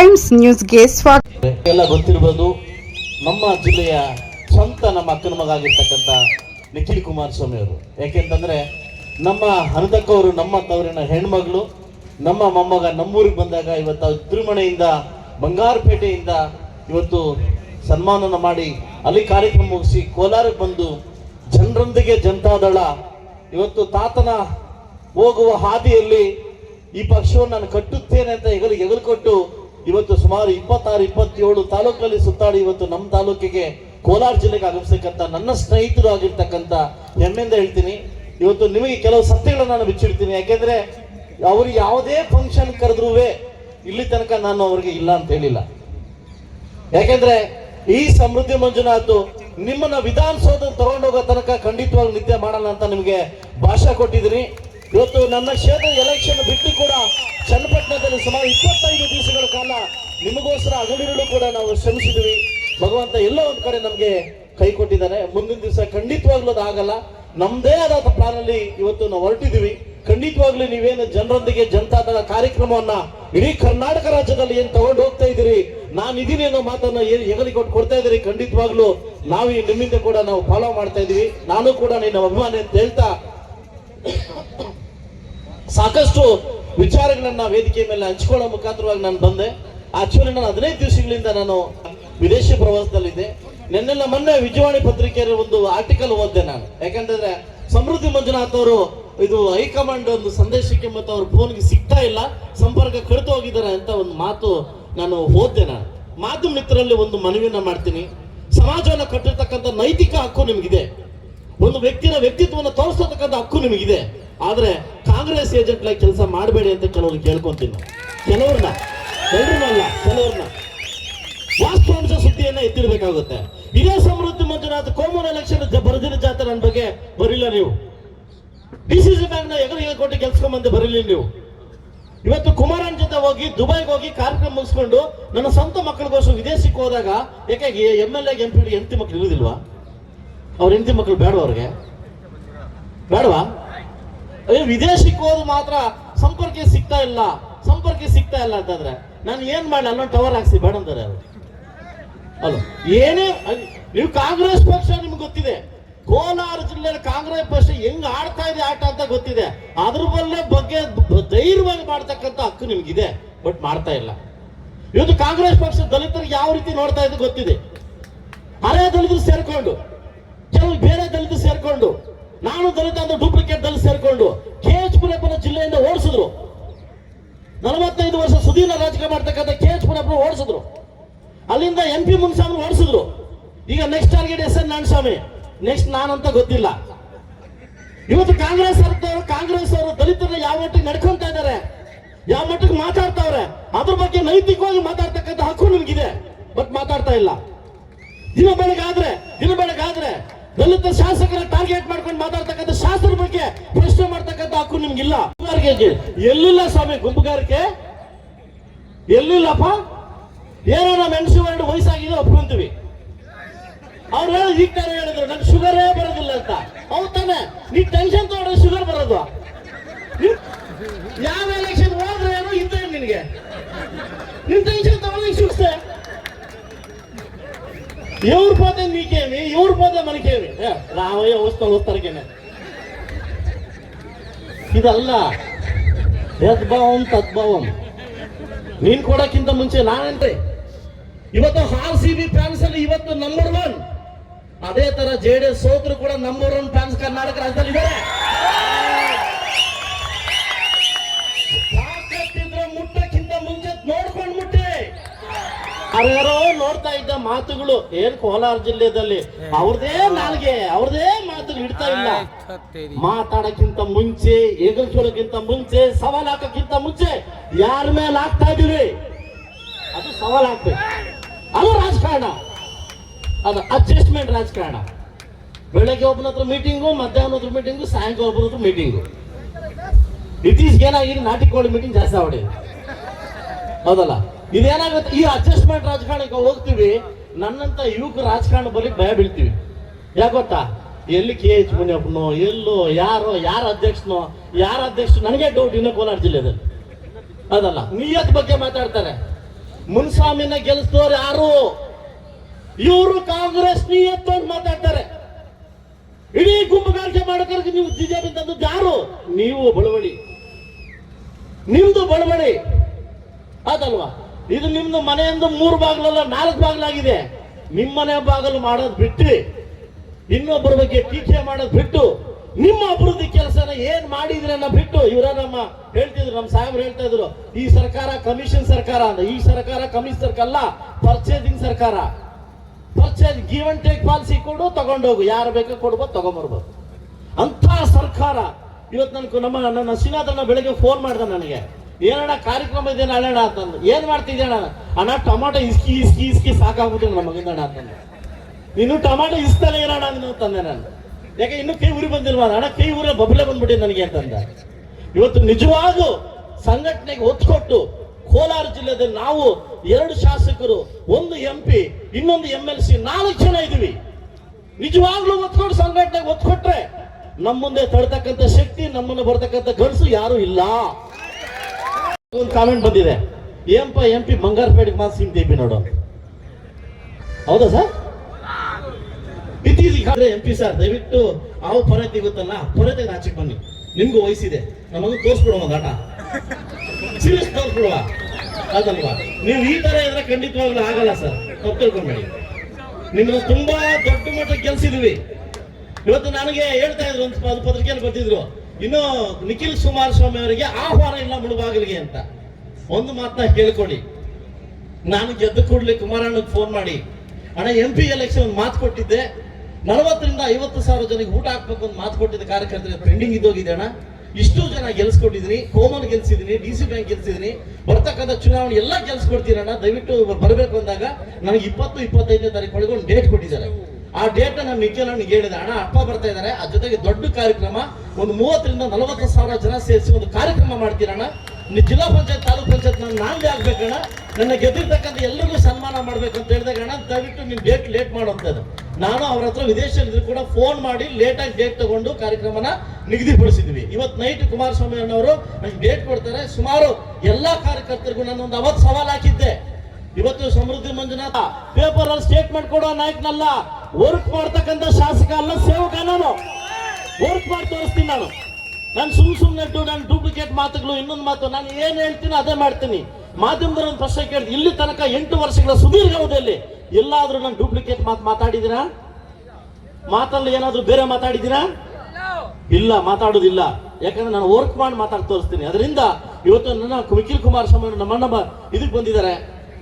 Times ನ್ಯೂಸ್ಗೆ ಸ್ವಾಗತ. ಎಲ್ಲ ಗೊತ್ತಿರಬಹುದು ನಮ್ಮ ಜಿಲ್ಲೆಯ ಸ್ವಂತ ನಮ್ಮ ಅಕ್ಕನ ಮಗ ಆಗಿರ್ತಕ್ಕಂಥ ನಿಖಿಲ್ ಕುಮಾರಸ್ವಾಮಿ ಅವರು. ಯಾಕೆಂತಂದ್ರೆ, ನಮ್ಮ ಹನದಕ್ಕವರು ನಮ್ಮ ತವರಿನ ಹೆಣ್ಮಗಳು, ನಮ್ಮ ಮೊಮ್ಮಗ ನಮ್ಮೂರಿಗೆ ಬಂದಾಗ ಇವತ್ತು ತಿರುಮಣೆಯಿಂದ ಬಂಗಾರಪೇಟೆಯಿಂದ ಇವತ್ತು ಸನ್ಮಾನನ ಮಾಡಿ ಅಲ್ಲಿ ಕಾರ್ಯಕ್ರಮ ಮುಗಿಸಿ ಕೋಲಾರಕ್ಕೆ ಬಂದು ಜನರೊಂದಿಗೆ ಜನತಾದಳ ಇವತ್ತು ತಾತನ ಹೋಗುವ ಹಾದಿಯಲ್ಲಿ ಈ ಪಕ್ಷವನ್ನು ನಾನು ಕಟ್ಟುತ್ತೇನೆ ಅಂತ ಹೆಗಲು ಹೆಗಲು ಕೊಟ್ಟು ಇವತ್ತು ಸುಮಾರು ಇಪ್ಪತ್ತಾರು, ಇಪ್ಪತ್ತೇಳು ತಾಲೂಕಲ್ಲಿ ಸುತ್ತಾಡಿ ಇವತ್ತು ನಮ್ಮ ತಾಲೂಕಿಗೆ ಕೋಲಾರ ಜಿಲ್ಲೆಗೆ ಆಗಮಿಸ್ತಕ್ಕಂಥ ನನ್ನ ಸ್ನೇಹಿತರು ಆಗಿರ್ತಕ್ಕಂಥ ಹೆಮ್ಮೆಯಿಂದ ಹೇಳ್ತೀನಿ. ಇವತ್ತು ನಿಮಗೆ ಕೆಲವು ಸತ್ಯಗಳನ್ನ ನಾನು ಬಿಚ್ಚಿಡ್ತೀನಿ. ಯಾಕೆಂದ್ರೆ ಅವರು ಯಾವುದೇ ಫಂಕ್ಷನ್ ಕರೆದ್ರೂ ಇಲ್ಲಿ ತನಕ ನಾನು ಅವ್ರಿಗೆ ಇಲ್ಲ ಅಂತ ಹೇಳಿಲ್ಲ. ಯಾಕೆಂದ್ರೆ ಈ ಸಮೃದ್ಧಿ ಮಂಜುನಾಥ್ ನಿಮ್ಮನ್ನ ವಿಧಾನಸೌಧ ತಗೊಂಡೋಗೋ ತನಕ ಖಂಡಿತವಾಗಿ ನಿದ್ದೆ ಮಾಡಲ್ಲ ಅಂತ ನಿಮಗೆ ಭಾಷೆ ಕೊಟ್ಟಿದ್ದೀನಿ. ಇವತ್ತು ನನ್ನ ಕ್ಷೇತ್ರ ಎಲೆಕ್ಷನ್ ಬಿಟ್ಟು ಕೂಡ ಚನ್ನಪಟ್ಟಣದಲ್ಲಿ ಸುಮಾರು ಇಪ್ಪತ್ತೈದು ದಿವಸಗಳ ಕಾಲ ನಿಮಗೋಸ್ಕರ ಅಗಲಿರಲು ಕೂಡ ನಾವು ಶ್ರಮಿಸಿದ್ವಿ. ಭಗವಂತ ಎಲ್ಲೋ ಒಂದು ಕಡೆ ನಮಗೆ ಕೈ ಕೊಟ್ಟಿದ್ದಾನೆ ಮುಂದಿನ ದಿವಸ ಖಂಡಿತವಾಗ್ಲೂ ಆಗಲ್ಲ. ನಮ್ದೇ ಆದ ಪ್ಲಾನ್ ಅಲ್ಲಿ ಇವತ್ತು ನಾವು ಹೊರಟಿದೀವಿ ಖಂಡಿತವಾಗ್ಲೂ ನೀವೇನು ಜನರೊಂದಿಗೆ ಜನತಾದಳ ಕಾರ್ಯಕ್ರಮವನ್ನ ಇಡೀ ಕರ್ನಾಟಕ ರಾಜ್ಯದಲ್ಲಿ ಏನ್ ತಗೊಂಡು ಹೋಗ್ತಾ ಇದ್ದೀರಿ? ನಾನು ಇದೀನಿ ಅನ್ನೋ ಮಾತನ್ನ ಏನು ಹೆಗಲಿ ಕೊಟ್ಟು ಕೊಡ್ತಾ ಇದ್ದೀರಿ. ಖಂಡಿತವಾಗ್ಲೂ ನಾವು ನಿಮ್ಮಿಂದ ಕೂಡ ನಾವು ಫಾಲೋ ಮಾಡ್ತಾ ಇದೀವಿ ನಾನು ಕೂಡ ನಿನ್ನ ಅಭಿಮಾನಿ ಅಂತ ಹೇಳ್ತಾ ಸಾಕಷ್ಟು ವಿಚಾರಗಳನ್ನ ವೇದಿಕೆ ಮೇಲೆ ಹಂಚ್ಕೊಳ್ಳೋ ಮುಖಾಂತರವಾಗಿ ನಾನು ಬಂದೆ. ಆಕ್ಚುಲಿ ನಾನು ಹದಿನೈದು ದಿವಸಗಳಿಂದ ನಾನು ವಿದೇಶಿ ಪ್ರವಾಸದಲ್ಲಿದ್ದೆ. ನಿನ್ನೆಲ್ಲ ಮೊನ್ನೆ ವಿಜಯವಾಣಿ ಪತ್ರಿಕೆಯಲ್ಲಿ ಒಂದು ಆರ್ಟಿಕಲ್ ಓದಿದೆ ನಾನು. ಯಾಕಂತಂದ್ರೆ ಸಮೃದ್ಧಿ ಮಂಜುನಾಥ್ ಅವರು ಇದು ಹೈಕಮಾಂಡ್ ಒಂದು ಸಂದೇಶಕ್ಕೆ ಮತ್ತು ಅವ್ರ ಫೋನ್ಗೆ ಸಿಗ್ತಾ ಇಲ್ಲ, ಸಂಪರ್ಕ ಕಡಿತು ಹೋಗಿದ್ದಾರೆ ಅಂತ ಒಂದು ಮಾತು ನಾನು ಓದ್ದೆ ನಾನು. ಮಾತು ಮಿತ್ರರಲ್ಲಿ ಒಂದು ಮನವಿಯನ್ನ ಮಾಡ್ತೀನಿ. ಸಮಾಜವನ್ನು ಕಟ್ಟಿರ್ತಕ್ಕಂಥ ನೈತಿಕ ಹಕ್ಕು ನಿಮಗಿದೆ. ಒಂದು ವ್ಯಕ್ತಿಯ ವ್ಯಕ್ತಿತ್ವವನ್ನು ತೋರಿಸ್ತಕ್ಕಂಥ ಹಕ್ಕು ನಿಮಗಿದೆ. ಆದ್ರೆ ಕಾಂಗ್ರೆಸ್ ಏಜೆಂಟ್ ಲೈಕ್ ಕೆಲಸ ಮಾಡಬೇಡಿ ಅಂತ ಕೆಲವ್ರಿಗೆ ಕೇಳ್ಕೊಂತೀನಿ. ನಾನು. ಕೆಲವ್ರನ್ನ ಎಲ್ಲರನ್ನಲ್ಲ ಕೆಲವ್ರನ್ನ ವಾಸ್ತವಾಂಶ ಸುದ್ದಿಯನ್ನ ಎತ್ತಿರ್ಬೇಕಾಗುತ್ತೆ ಇದೇ ಸಮೃದ್ಧಿ ಮಂಜುನಾಥ್ ಕೋಮನ್ ಎಲೆಕ್ಷನ್ ಬರದಿನ ಜಾತ್ರೆ ನನ್ನ ಬಗ್ಗೆ ಬರಿಲ್ಲ ನೀವು. ಡಿ ಸಿ ಸಿ ಬ್ಯಾಂಕ್ನ ಎಗರು ಈಗ ಕೊಟ್ಟು ಕೆಲ್ಸ್ಕೊಂಬಂದು ಬರಲಿಲ್ಲ ನೀವು. ಇವತ್ತು ಕುಮಾರನ್ ಜೊತೆ ಹೋಗಿ, ದುಬೈಗೆ ಹೋಗಿ ಕಾರ್ಯಕ್ರಮ ಮುಗಿಸ್ಕೊಂಡು ನನ್ನ ಸ್ವಂತ ಮಕ್ಕಳಿಗೋಸ್ಕರ ವಿದೇಶಕ್ಕೆ ಹೋದಾಗ ಯಾಕೆ M L A, M P ಹೆಂಡತಿ ಮಕ್ಳು ಇರುವುದಿಲ್ವಾ ಅವ್ರ ಹೆಂಡತಿ ಮಕ್ಕಳು ಬೇಡವಾ ಅವ್ರಿಗೆ? ಬೇಡವಾ? ಅಯ್ಯೋ ವಿದೇಶಕ್ಕೆ ಹೋದ್ ಮಾತ್ರ ಸಂಪರ್ಕ ಸಿಗ್ತಾ ಇಲ್ಲ. ಸಂಪರ್ಕ ಸಿಗ್ತಾ ಇಲ್ಲ ಅಂತಂದ್ರೆ ನಾನು ಏನ್ ಮಾಡಿ ಅಲ್ಲೊಂದು ಟವರ್ ಹಾಕ್ಸಿ, ಬೇಡ ಅಂತಾರೆ ಅವರು. ಅಲ್ಲ ಏನೇ ನೀವು ಕಾಂಗ್ರೆಸ್ ಪಕ್ಷ ನಿಮ್ಗೆ ಗೊತ್ತಿದೆ. ಕೋಲಾರ ಜಿಲ್ಲೆಯಲ್ಲಿ ಕಾಂಗ್ರೆಸ್ ಪಕ್ಷ ಹೆಂಗ್ ಆಡ್ತಾ ಇದೆ, ಆಟ ಅಂತ ಗೊತ್ತಿದೆ. ಅದ್ರ ಬಲ್ಲೇ ಬಗ್ಗೆ ಧೈರ್ಯವಾಗಿ ಮಾಡ್ತಕ್ಕಂಥ ಹಕ್ಕು ನಿಮ್ಗಿದೆ. ಬಟ್ ಮಾಡ್ತಾ ಇಲ್ಲ. ಇವತ್ತು ಕಾಂಗ್ರೆಸ್ ಪಕ್ಷ ದಲಿತರಿಗೆ ಯಾವ ರೀತಿ ನೋಡ್ತಾ ಇದೆ ಗೊತ್ತಿದೆ. ಹಳೆ ದಲಿತರು ಸೇರ್ಕೊಂಡು, ಕೆಲವು ಬೇರೆ ದಲಿತರು ಸೇರ್ಕೊಂಡು ನಾನು ದಲಿತ ಅಂದ್ರೆ ಡೂಪ್ಲಿಕೇಟ್ ಸೇರ್ಕೊಂಡು ಕೆ ಎಚ್ ಪುರಪ್ಪನ ಜಿಲ್ಲೆಯಿಂದ ಓಡಿಸಿದ್ರು. ನಲವತ್ತೈದು ವರ್ಷ ಸುದೀರ್ಘ ರಾಜಕೀಯ ಮಾಡ್ತಕ್ಕಂಥ ಕೆ ಎಚ್ ಪುರಪ್ಪನ ಓಡಿಸಿದ್ರು. ಅಲ್ಲಿಂದ ಎಂ ಪಿ ಮುನ್ಸ್ವಾಮಿ ಓಡಿಸಿದ್ರು. ಈಗ next target S N Narayanaswamy. Next ನಾನಂತ ಗೊತ್ತಿಲ್ಲ. ಇವತ್ತು ಕಾಂಗ್ರೆಸ್ ಸರ್ಕಾರ ಕಾಂಗ್ರೆಸ್ ಅವರು ದಲಿತರನ್ನ ಯಾವ ಮಟ್ಟಿಗೆ ನಡ್ಕೊಂತ ಇದ್ದಾರೆ, ಯಾವ ಮಟ್ಟಿಗೆ ಮಾತಾಡ್ತಾವ್ರೆ, ಅದ್ರ ಬಗ್ಗೆ ನೈತಿಕವಾಗಿ ಮಾತಾಡ್ತಕ್ಕಂಥ ಹಕ್ಕು ನಿಮ್ಗಿದೆ. ಬಟ್ ಮಾತಾಡ್ತಾ ಇಲ್ಲ. ದಿನ ಬೆಳಗಾದ್ರೆ ದಿನ ದಲಿತ ಶಾಸಕರ ಟಾರ್ಗೆಟ್ ಮಾಡ್ಕೊಂಡು ಮಾತಾಡ್ತಕ್ಕಂಥ ಶಾಸಕರ ಬಗ್ಗೆ ಪ್ರಶ್ನೆ ಮಾಡ್ತಕ್ಕಂಥ ಹಕ್ಕು ನಿಮ್ಗಿಲ್ಲ. ಎಲ್ಲಿಲ್ಲ ಸ್ವಾಮಿ ಗುಂಪುಗಾರಿಕೆ? ಎಲ್ಲಿಲ್ಲಪ್ಪ? ಏನೋ ನಮ್ಮ ಹೆಣ್ಸು ಎರಡು ವಯಸ್ಸಾಗಿದೆ ಒಪ್ಕೊಂತೀವಿ ಅವ್ರು ಹೇಳಿ ಈಗ ತಾನೇ ಹೇಳಿದ್ರು, ನನ್ಗೆ ಶುಗರೇ ಬರೋದಿಲ್ಲ ಅಂತ. ಅವ್ ತಾನೆ, ನೀ ಟೆನ್ಷನ್ ತಗೊಂಡ್ರೆ ಶುಗರ್ ಬರೋದು. ಯಾವ ಎಲೆಕ್ಷನ್ ಹೋದ್ರೆ ಏನೋ ಇದ್ದ ನಿನಗೆ? ನೀನ್ ಟೆನ್ಷನ್ ತಗೊಂಡ್ರೆ ಶುಕ್ಸೆ ఎవరు పోతే నీకేమి ఎవరు పోతే మనకేమి ఏ, రామయ్య వస్తాం వస్తారకేనే ಇದಲ್ಲ ಯದ್ಭಾವಂ ತದ್ಭಾವಂ ನೀನ್ ಕೊಡಕ್ಕಿಂತ ಮುಂಚೆ ನಾನಂತೆ ಇವತ್ತು ಆರ್ ಸಿ ಬಿ ಫ್ಯಾನ್ಸ್ ಅಲ್ಲಿ ಇವತ್ತು ನಂಬರ್ ಒನ್ ಅದೇ ತರ ಜೆ ಡಿ ಎಸ್ ಸೋದ್ರು ಕೂಡ ನಂಬರ್ ಒನ್ ಫ್ಯಾನ್ಸ್ ಕರ್ನಾಟಕ ರಾಜ್ಯದಲ್ಲಿ ಇದ್ದಾರೆ ಯಾರ್ಯಾರೋ ನೋಡ್ತಾ ಇದ್ದ ಮಾತುಗಳು ಏನ್ ಕೋಲಾರ ಜಿಲ್ಲೆದಲ್ಲಿ? ಅವ್ರದೇ ನಾಲ್ಗೆ ಅವ್ರದೇ ಮಾತುಗಳು ಇಡ್ತಾ ಇಲ್ಲ. ಮಾತಾಡಕ್ಕಿಂತ ಮುಂಚೆ ಎಗಲ್ಸೋಳಕ್ಕಿಂತ ಮುಂಚೆ ಸವಾಲ್ ಹಾಕಕ್ಕಿಂತ ಮುಂಚೆ ಯಾರ ಮೇಲೆ ಹಾಕ್ತಾ ಇದೀವಿ ಅದು ಸವಾಲ್ ಹಾಕ್ಬೇಕು. ಅದು ರಾಜಕಾರಣ. ಅದು ಅಡ್ಜಸ್ಟ್ಮೆಂಟ್ ರಾಜಕಾರಣ. ಬೆಳಗ್ಗೆ ಒಬ್ಬನ ಹತ್ರ ಮೀಟಿಂಗು ಮಧ್ಯಾಹ್ನ ಹತ್ರ ಮೀಟಿಂಗು ಸಾಯಂಕಾಲ ಒಬ್ಬನ ಹತ್ರ ಮೀಟಿಂಗು ಇತ್ತೀಚೆಗೆ ಏನಾಗಿದೆ? ನಾಟಿ ಕೋಳಿ ಮೀಟಿಂಗ್ ಜಾಸ್ತಿ ಆಗಿದೆ. ಹೌದಲ್ಲ? ಇದೇನಾಗುತ್ತೆ? ಈ ಅಡ್ಜಸ್ಟ್ಮೆಂಟ್ ರಾಜಕಾರಣಕ್ಕೆ ಹೋಗ್ತೀವಿ, ನನ್ನಂತ ಯುವಕ ರಾಜಕಾರಣ ಬರಿ ಭಯ ಬೀಳ್ತೀವಿ. ಯಾಕೆ ಗೊತ್ತಾ? ಎಲ್ಲಿ ಕೆ ಎಚ್ ಮುನಿಯಪ್ಪನೋ, ಎಲ್ಲೋ ಯಾರೋ, ಯಾರ ಅಧ್ಯಕ್ಷನೋ, ಯಾರ ಅಧ್ಯಕ್ಷ, ನನಗೆ ಡೌಟ್ ಇನ್ನೂ ಕೋಲಾರ ಜಿಲ್ಲೆದಲ್ಲಿ. ಅದಲ್ಲ, ನಿಯತ್ ಬಗ್ಗೆ ಮಾತಾಡ್ತಾರೆ. ಮುನ್ಸ್ವಾಮಿನ ಗೆಲ್ಲಿಸಿದವ್ರು ಯಾರು? ಇವರು ಕಾಂಗ್ರೆಸ್ ನಿಯತ್ತು ಅಂತ ಮಾತಾಡ್ತಾರೆ. ಇಡೀ ಗುಂಪುಗಾರಿಕೆ ಮಾಡೋಕೆ ನೀವು ಬಿಜೆಪಿ ತಂದು ಯಾರು? ನೀವು ಬಳವಳಿ. ನಿಮ್ದು ಬಳವಳಿ. ಅದಲ್ವಾ? ಇದು ನಿಮ್ದು ಮನೆಯಿಂದ ಮೂರು ಬಾಗಿಲಲ್ಲ, ನಾಲ್ಕು ಬಾಗಿಲಾಗಿದೆ. ನಿಮ್ಮನೆ ಬಾಗಿಲು ಮಾಡೋದು ಬಿಟ್ಟು, ಇನ್ನೊಬ್ಬರ ಬಗ್ಗೆ ಟೀಕೆ ಮಾಡೋದು ಬಿಟ್ಟು, ನಿಮ್ಮ ಅಭಿವೃದ್ಧಿ ಕೆಲಸನ ಏನ್ ಮಾಡಿದ್ರೆ ಅನ್ನೋ ಬಿಟ್ಟು, ಇವರ ನಮ್ಮ ಹೇಳ್ತಿದ್ರು, ನಮ್ಮ ಸಾಹೇಬ್ರು ಹೇಳ್ತಾ ಇದ್ರು, ಈ ಸರ್ಕಾರ ಕಮಿಷನ್ ಸರ್ಕಾರ ಅಂತ. ಈ ಸರ್ಕಾರ ಕಮಿಷನ್ ಸರ್ಕಾರ ಅಲ್ಲ ಪರ್ಚೇಸಿಂಗ್ ಸರ್ಕಾರ. Purchase give and take policy ಕೊಡು, ತಗೊಂಡೋಗು. ಯಾರು ಬೇಕೋ ಕೊಡ್ಬೋದು, ತಗೊಂಬರ್ಬೋದು. ಅಂತ ಸರ್ಕಾರ. ಇವತ್ತು ನನ್ಗೆ ನಮ್ಮ, ನನ್ನ ಶ್ರೀನಾಥಣ್ಣ ಬೆಳಗ್ಗೆ ಫೋನ್ ಮಾಡ್ದ ನನಗೆ. ಏನಣ್ಣ ಕಾರ್ಯಕ್ರಮ ಇದೆ ನಾಳೆಣ ಅಂತಂದು. ಏನ್ ಮಾಡ್ತಿದ್ದೆ ಅಣ್ಣ? ಅಣ್ಣ, ಟೊಮಾಟೊ ಇಸ್ಕಿ ಇಸ್ಕಿ ಇಸ್ಕಿ ಸಾಕಾಗ್ಬಿಟ್ಟು ನಮ್ಮ ಮಗಂದಣ್ಣ ಅಂತಂದು. ಇನ್ನು ಟೊಮಾಟೊ ಇಸ್ತಾನೆ ಏನಣ್ಣ ನೀನು ತಂದೆ ನಾನು. ಯಾಕೆ, ಇನ್ನು ಕೈ ಉರಿ ಬಂದಿಲ್ವಾ? ಅಣ್ಣ, ಕೈ ಊರ ಬಬ್ಲೆ ಬಂದ್ಬಿಟ್ಟಿದೆ ನನಗೆ ಅಂತಂದ. ಇವತ್ತು ನಿಜವಾಗೂ ಸಂಘಟನೆಗೆ ಒತ್ತು ಕೊಟ್ಟು ಕೋಲಾರ ಜಿಲ್ಲೆದಲ್ಲಿ ನಾವು ಎರಡು ಶಾಸಕರು, ಒಂದು ಎಂ ಪಿ ಇನ್ನೊಂದು ಎಂ ಎಲ್ ಸಿ ನಾಲ್ಕು ಜನ ಇದೀವಿ ನಿಜವಾಗ್ಲೂ ಒತ್ಕೊಂಡು ಸಂಘಟನೆಗೆ ಒತ್ತು ಕೊಟ್ರೆ ನಮ್ಮ ಮುಂದೆ ತಡ್ತಕ್ಕಂಥ ಶಕ್ತಿ, ನಮ್ಮನ್ನು ಬರ್ತಕ್ಕಂಥ ಗಂಡಸು ಯಾರು ಇಲ್ಲ. ಒಂದು ಕಾಮೆಂಟ್ ಬಂದಿದೆ. ಏನಪ್ಪ ಎಂ ಪಿ ಬಂಗಾರಪೇಟೆಗೆ ಮಾತ್ರ ಸೀಮಿತ ನೋಡು ಹೌದಾ ಸರ್ ಇತ್ತೀಚೆಗೆ ಎಂ ಪಿ ಸರ್ ದಯವಿಟ್ಟು ಅವು ಪರತೆ ಗೊತ್ತಲ್ಲ ಪರತೆ ಆಚೆಗೆ ಬನ್ನಿ ನಿಮ್ಗೂ ವಯಸ್ಸಿದೆ ನಮಗೂ ತೋರಿಸ್ಬಿಡುವ ಒಂದು ಆಟ ಸೀರಿಯಸ್ ತೋರಿಸ್ಬಿಡುವ ಅದಲ್ವಾ ನೀವು ಈ ತರ ಇದ್ರೆ ಖಂಡಿತವಾಗ್ಲೂ ಆಗಲ್ಲ ಸರ್ ತಪ್ಪು ತಿಳ್ಕೊಂಬೇಡಿ ನಿಮ್ಮ ತುಂಬಾ ದೊಡ್ಡ ಮಟ್ಟಕ್ಕೆ ಕೆಲ್ಸಿದ್ವಿ ಇವತ್ತು ನನಗೆ ಹೇಳ್ತಾ ಇದ್ರು ಒಂದು ಪತ್ರಿಕೆಯಲ್ಲಿ ಬರ್ತಿದ್ರು ಇನ್ನು ನಿಖಿಲ್ ಕುಮಾರಸ್ವಾಮಿ ಅವರಿಗೆ ಆಹ್ವಾನ ಇಲ್ಲ ಮುಳುಬಾಗಿಲಿಗೆ ಅಂತ. ಒಂದು ಮಾತನ್ನ ಕೇಳ್ಕೊಳ್ಳಿ. ನಾನು ಗೆದ್ದ ಕೂಡಲೇ ಕುಮಾರಣ್ಣಗೆ ಫೋನ್ ಮಾಡಿ. ಅಣ್ಣ ಎಂ ಪಿ ಎಲೆಕ್ಷನ್ ಮಾತು ಕೊಟ್ಟಿದ್ದೆ. ನಲವತ್ತರಿಂದ ಐವತ್ತು ಸಾವಿರ ಜನಕ್ಕೆ ಊಟ ಹಾಕ್ಬೇಕು ಅಂತ ಮಾತು ಕೊಟ್ಟಿದ್ದ ಕಾರ್ಯಕರ್ತರಿಗೆ ಪೆಂಡಿಂಗ್ ಇದ್ದೋಗಿದೆ ಅಣ್ಣ. ಇಷ್ಟು ಜನ ಗೆಲ್ಸ್ಕೊಟ್ಟಿದ್ದೀನಿ ಕೋಮನ್ ಗೆಲ್ಸಿದ್ದೀನಿ ಡಿ ಸಿ ಬ್ಯಾಂಕ್ ಗೆಲ್ಸಿದ್ದೀನಿ ಬರ್ತಕ್ಕಂಥ ಚುನಾವಣೆ ಎಲ್ಲ ಗೆಲ್ಸ್ಕೊಡ್ತೀರಣ್ಣ ದಯವಿಟ್ಟು ಬರಬೇಕು ಅಂದಾಗ ನನಗೆ ಇಪ್ಪತ್ತು, ಇಪ್ಪತ್ತೈದನೇ ತಾರೀಕು ಒಳಗೆ ಒಂದು ಡೇಟ್ ಕೊಟ್ಟಿದ್ದಾರೆ. ಆ ಡೇಟ್ ನಾನು ನಿಖಿಲನಿಗೆ ಹೇಳಿದೆ. ಅಣ್ಣ, ಅಪ್ಪ ಬರ್ತಾ ಇದ್ದಾರೆ ಅದ್ರ ಜೊತೆಗೆ ದೊಡ್ಡ ಕಾರ್ಯಕ್ರಮ, ಒಂದು ಮೂವತ್ತರಿಂದ ನಲವತ್ತು ಸಾವಿರ ಜನ ಸೇರಿಸಿ ಒಂದು ಕಾರ್ಯಕ್ರಮ ಮಾಡ್ತೀರಣ್ಣ ನಿ- ಜಿಲ್ಲಾ ಪಂಚಾಯತ್, ತಾಲೂಕ್ ಪಂಚಾಯತ್ ನಾನು ನಾಂದಿ ಆಗ್ಬೇಕಣ್ಣ ನನ್ನ ಗೆದ್ದಿರ್ತಕ್ಕಂಥ ಎಲ್ಲರಿಗೂ ಸನ್ಮಾನ ಮಾಡ್ಬೇಕು ಅಂತ ಹೇಳಿದಾಗ ಅಣ್ಣ, ದಯವಿಟ್ಟು ನೀವು ಡೇಟ್ ಲೇಟ್ ಮಾಡುವಂಥದ್ದು ನಾನು ಅವ್ರ ಹತ್ರ ವಿದೇಶದಲ್ಲಿ ಕೂಡ ಫೋನ್ ಮಾಡಿ ಲೇಟಾಗಿ ಡೇಟ್ ತಗೊಂಡು ಕಾರ್ಯಕ್ರಮನ ನಿಗದಿಪಡಿಸಿದ್ವಿ. ಇವತ್ತು ನೈಟ್ ಕುಮಾರಸ್ವಾಮಿ ಅಣ್ಣವರು ನನಗೆ ಡೇಟ್ ಕೊಡ್ತಾರೆ. ಸುಮಾರು ಎಲ್ಲಾ ಕಾರ್ಯಕರ್ತರಿಗೂ ನಾನು ಒಂದು ಅವತ್ತು ಸವಾಲ್ ಹಾಕಿದ್ದೆ. ಇವತ್ತು ಸಮೃದ್ಧಿ ಮಂಜುನಾಥ ಪೇಪರ್ ಅಲ್ಲಿ ಸ್ಟೇಟ್ಮೆಂಟ್ ಕೊಡೋ ನಾಯಕನಲ್ಲ ವರ್ಕ್ ಮಾಡ್ತಕ್ಕಂಥ ಶಾಸಕ ಅಲ್ಲ, ಸೇವಕ ನಾನು. ವರ್ಕ್ ಮಾಡಿ ತೋರಿಸ್ತೀನಿ ನಾನು. ನಾನು ಸುಮ್ ಸುಮ್ಮನೆ ನಾನು ಡೂಪ್ಲಿಕೇಟ್ ಮಾತುಗಳು, ಇನ್ನೊಂದು ಮಾತು, ನಾನು ಏನು ಹೇಳ್ತೀನಿ ಅದೇ ಮಾಡ್ತೀನಿ. ಮಾಧ್ಯಮದಲ್ಲಿ ಒಂದು ಪ್ರಶ್ನೆ ಕೇಳಿದ್ ಇಲ್ಲಿ ತನಕ ಎಂಟು ವರ್ಷಗಳ ಸುದೀರ್ಘ ಅವಧಿಯಲ್ಲಿ ಎಲ್ಲಾದ್ರೂ ನಾನು ಡೂಪ್ಲಿಕೇಟ್ ಮಾತು ಮಾತಾಡಿದ್ದೀರಾ ಮಾತಲ್ಲಿ ಏನಾದರೂ ಬೇರೆ ಮಾತಾಡಿದ್ದೀರಾ ಇಲ್ಲ, ಮಾತಾಡೋದಿಲ್ಲ. ಯಾಕಂದ್ರೆ ನಾನು ವರ್ಕ್ ಮಾಡಿ ಮಾತಾಡಿ ತೋರಿಸ್ತೀನಿ. ಅದರಿಂದ ಇವತ್ತು ನನ್ನ ನಿಖಿಲ್ ನಮ್ಮ ನಮ್ಮ ಇದಕ್ಕೆ ಬಂದಿದ್ದಾರೆ.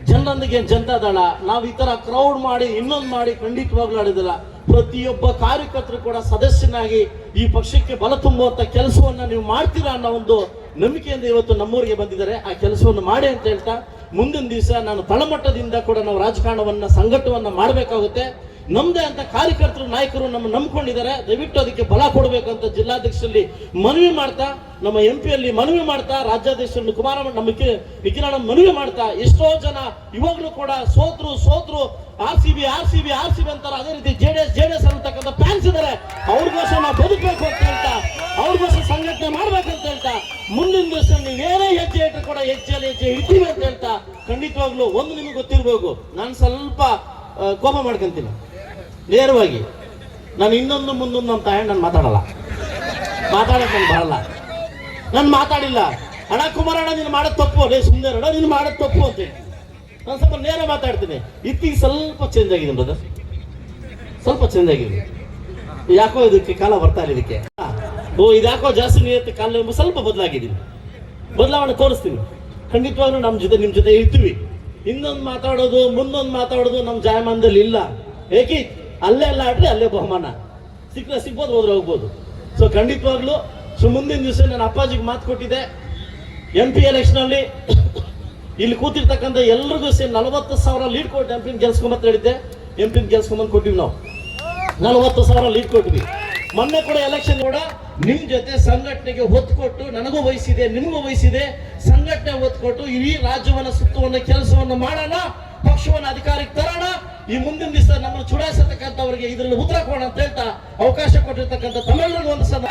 ಜನರೊಂದಿಗೆ ಜನತಾ ದಳ, ನಾವು ಈ ಥರ ಕ್ರೌಡ್ ಮಾಡಿ ಇನ್ನೊಂದು ಮಾಡಿ ಖಂಡಿತವಾಗ್ಲೂ ಆಡಿದಿಲ್ಲ. ಪ್ರತಿಯೊಬ್ಬ ಕಾರ್ಯಕರ್ತರು ಕೂಡ ಸದಸ್ಯನಾಗಿ ಈ ಪಕ್ಷಕ್ಕೆ ಬಲ ತುಂಬುವಂತ ಕೆಲಸವನ್ನ ನೀವು ಮಾಡ್ತೀರಾ ಅನ್ನೋ ಒಂದು ನಂಬಿಕೆಯಿಂದ ಇವತ್ತು ನಮ್ಮೂರಿಗೆ ಬಂದಿದ್ದಾರೆ. ಆ ಕೆಲಸವನ್ನು ಮಾಡಿ ಅಂತ ಹೇಳ್ತಾ ಮುಂದಿನ ದಿವಸ ನಾನು ತಳಮಟ್ಟದಿಂದ ಕೂಡ ನಾವು ರಾಜಕಾರಣವನ್ನ, ಸಂಘಟವನ್ನ ಮಾಡಬೇಕಾಗುತ್ತೆ. ನಮ್ದೇ ಅಂತ ಕಾರ್ಯಕರ್ತರು, ನಾಯಕರು ನಮ್ಮ ನಂಬ್ಕೊಂಡಿದ್ದಾರೆ. ದಯವಿಟ್ಟು ಅದಕ್ಕೆ ಬಲ ಕೊಡಬೇಕು ಅಂತ ಜಿಲ್ಲಾಧ್ಯಕ್ಷರಲ್ಲಿ ಮನವಿ ಮಾಡ್ತಾ, ನಮ್ಮ ಎಂ ಪಿಯಲ್ಲಿ ಮನವಿ ಮಾಡ್ತಾ ರಾಜ್ಯಾಧ್ಯಕ್ಷರಲ್ಲಿ ಕುಮಾರ, ನಮ್ಮ ವಿಕಿರಣ ಮನವಿ ಮಾಡ್ತಾ, ಎಷ್ಟೋ ಜನ ಇವಾಗಲೂ ಕೂಡ ಸೋತ್ರು ಸೋತ್ರು, R C B, R C B, R C B ಅಂತಾರೆ. ಅದೇ ರೀತಿ J D S, J D S ಅನ್ನತಕ್ಕಂಥ ಫ್ಯಾನ್ಸ್ ಇದ್ದಾರೆ. ಅವ್ರಿಗೋಸ್ಕರ ನಾವು ಬದುಕಬೇಕು ಅಂತ ಹೇಳ್ತಾ, ಅವ್ರಿಗೋಸ್ಕರ ಸಂಘಟನೆ ಮಾಡ್ಬೇಕು ಅಂತ ಹೇಳ್ತಾ, ಮುಂದಿನ ದಿವಸ ನೀವು ಏನೇ ಹೆಜ್ಜೆ ಇಟ್ಟರು ಕೂಡ ಹೆಜ್ಜೆಯಲ್ಲಿ ಹೆಜ್ಜೆ ಇಡ್ತೀವಿ ಅಂತ ಹೇಳ್ತಾ, ಖಂಡಿತವಾಗ್ಲೂ ಒಂದು ನಿಮಗೆ ಗೊತ್ತಿರ್ಬೇಕು. ನಾನು ಸ್ವಲ್ಪ ಕೋಪ ಮಾಡ್ಕೊಂತೀನಿ. ನೇರವಾಗಿ, ನಾನು ಇನ್ನೊಂದು ಮುಂದೊಂದು ನಮ್ಮ ನಾನು ಮಾತಾಡಲ್ಲ. ಮಾತಾಡಕ್ಕೆ ನಾನು ಬರಲ್ಲ. ನಾನು ಮಾತಾಡಿಲ್ಲ. ಅಣ್ಣ ಕುಮಾರಣ್ಣ, ನೀನು ಮಾಡೋದು ತಪ್ಪು. ಅದೇ ಸುಮ್ಮನೆ ಅಣ್ಣ, ನೀನು ಮಾಡೋದು ತಪ್ಪು ಅಂತ ನಾನು ಸ್ವಲ್ಪ ನೇರ ಮಾತಾಡ್ತೀನಿ. ಇತ್ತೀಗ ಸ್ವಲ್ಪ ಚೇಂಜ್ ಆಗಿದೆ ಬ್ರದರ್ ಸ್ವಲ್ಪ ಚೇಂಜ್ ಆಗಿದೆ. ಯಾಕೋ ಇದಕ್ಕೆ ಕಾಲ ಬರ್ತಾ ಇಲ್ಲ ಇದಕ್ಕೆ. ಓ, ಇದ್ಯಾಕೋ ಜಾಸ್ತಿ ನೀರತ್ತೆ ಕಾಲ ಸ್ವಲ್ಪ ಬದಲಾಗಿದ್ದೀನಿ. ಬದಲಾವಣೆ ತೋರಿಸ್ತೀನಿ. ಖಂಡಿತವಾಗ್ಲೂ ನಮ್ಮ ಜೊತೆ, ನಿಮ್ಮ ಜೊತೆ ಇರ್ತೀವಿ. ಇನ್ನೊಂದು ಮಾತಾಡೋದು, ಮುಂದೊಂದು ಮಾತಾಡೋದು ನಮ್ಮ ಜಾಯಮಾನದಲ್ಲಿ ಇಲ್ಲ. ಏಕೆ? ಅಲ್ಲೇ ಎಲ್ಲ ಆಡ್ರೆ, ಅಲ್ಲೇ ಬಹುಮಾನ. ಸಿಕ್ಕರೆ ಸಿಗ್ಬೋದು, ಹೋದ್ರೆ ಹೋಗ್ಬೋದು. ಸೊ ಖಂಡಿತವಾಗ್ಲೂ, ಸೊ, ಮುಂದಿನ ದಿವಸ ನಾನು ಅಪ್ಪಾಜಿಗೆ ಮಾತು ಕೊಟ್ಟಿದ್ದೆ. ಎಂ ಪಿ ಎಲೆಕ್ಷನಲ್ಲಿ ಇಲ್ಲಿ ಕೂತಿರ್ತಕ್ಕಂಥ ಎಲ್ರಿಗೂ ಸೇರಿ ನಲವತ್ತು ಸಾವಿರ ಲೀಡ್ ಕೊಟ್ಟು ಎಂ ಪಿನ ಗೆಲ್ಸ್ಕೊಂಬತ್ತ ಹೇಳಿದ್ದೆ. ಎಂ ಪಿನ ಗೆಲ್ಸ್ಕೊಂಬಂದು ಕೊಟ್ಟಿವಿ ನಾವು. ನಲವತ್ತು ಸಾವಿರ ಲೀಡ್ ಕೊಟ್ವಿ ಮೊನ್ನೆ ಕೂಡ ಎಲೆಕ್ಷನ್ ಕೂಡ ನಿಮ್ಮ ಜೊತೆ ಸಂಘಟನೆಗೆ ಒತ್ತು ಕೊಟ್ಟು ನನಗೂ ವಹಿಸಿದೆ, ನಿಮಗೂ ವಹಿಸಿದೆ. ಸಂಘಟನೆ ಒತ್ತು ಕೊಟ್ಟು ಇಡೀ ರಾಜ್ಯವನ್ನ ಸುತ್ತವನ್ನು ಕೆಲಸವನ್ನ ಮಾಡೋಣ. ಪಕ್ಷವನ್ನ ಅಧಿಕಾರಕ್ಕೆ ತರೋಣ. ಈ ಮುಂದಿನ ದಿವಸ ನಮ್ಮ ಚುಡಾಯಿಸತಕ್ಕಂಥವರಿಗೆ ಇದರಲ್ಲಿ ಉತ್ತರ ಕೊಡೋಣ ಅಂತ ಹೇಳ್ತಾ ಅವಕಾಶ ಕೊಟ್ಟಿರ್ತಕ್ಕಂಥ ತಮಿಳರಿಗೂ ಒಂದು ಸಲ